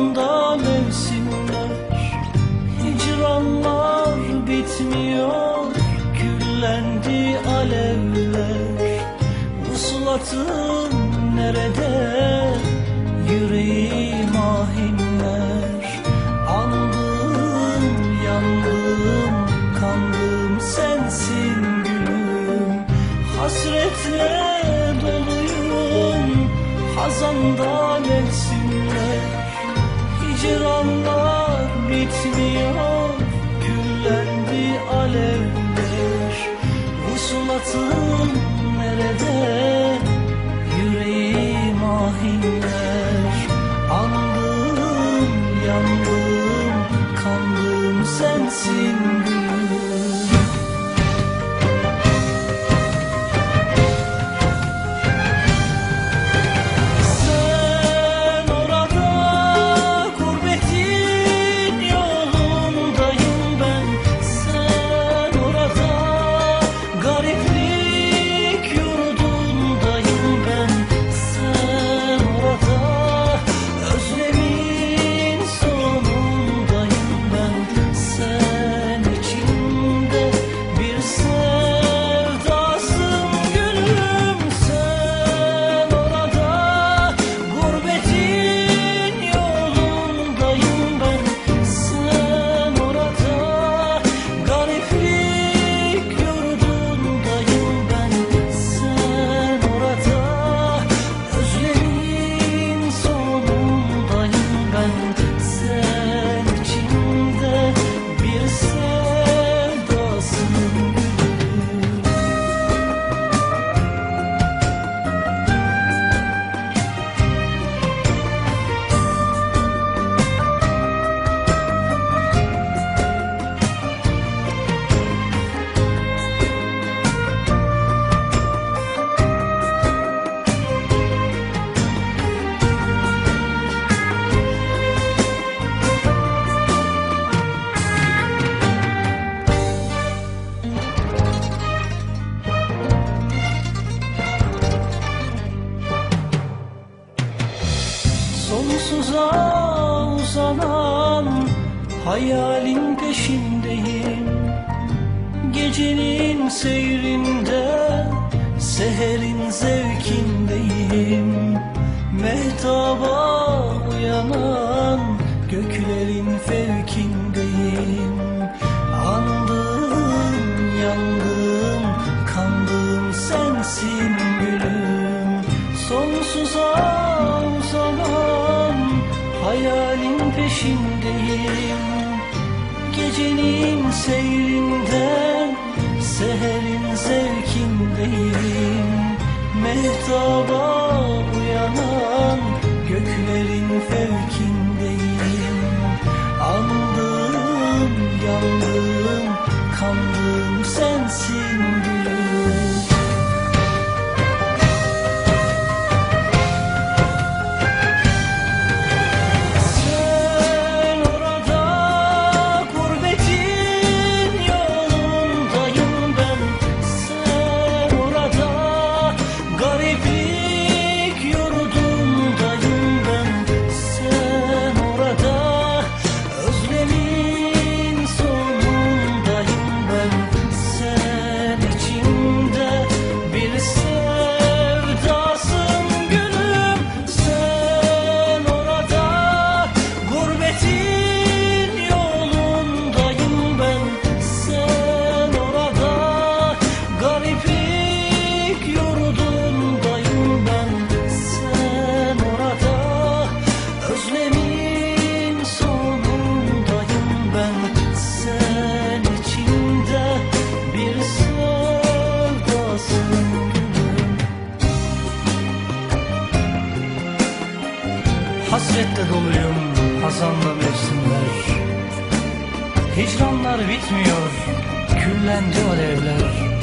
Aşkında mevsimler Hicranlar bitmiyor Küllendi alevler. Vuslatın nerede Yüreğim ahimler Andım, yandım, kandım sensin gülüm. Hasretle doluyum Hazanda mevsim Hicranlar bitmiyor küllendi alevler Vusulatın nerede? Yüreğim ahinler Sonsuza uzanan hayalin peşindeyim. Gecenin seyrinde seherin zevkindeyim. Mehtaba uyanan göklerin Gecenin seyrinden seherin zevkindeyim. Mehtaba uyanan göklerin fevkindeyim Hasretle doluyum hazanla mevsimler. Hicranlar bitmiyor küllendi alevler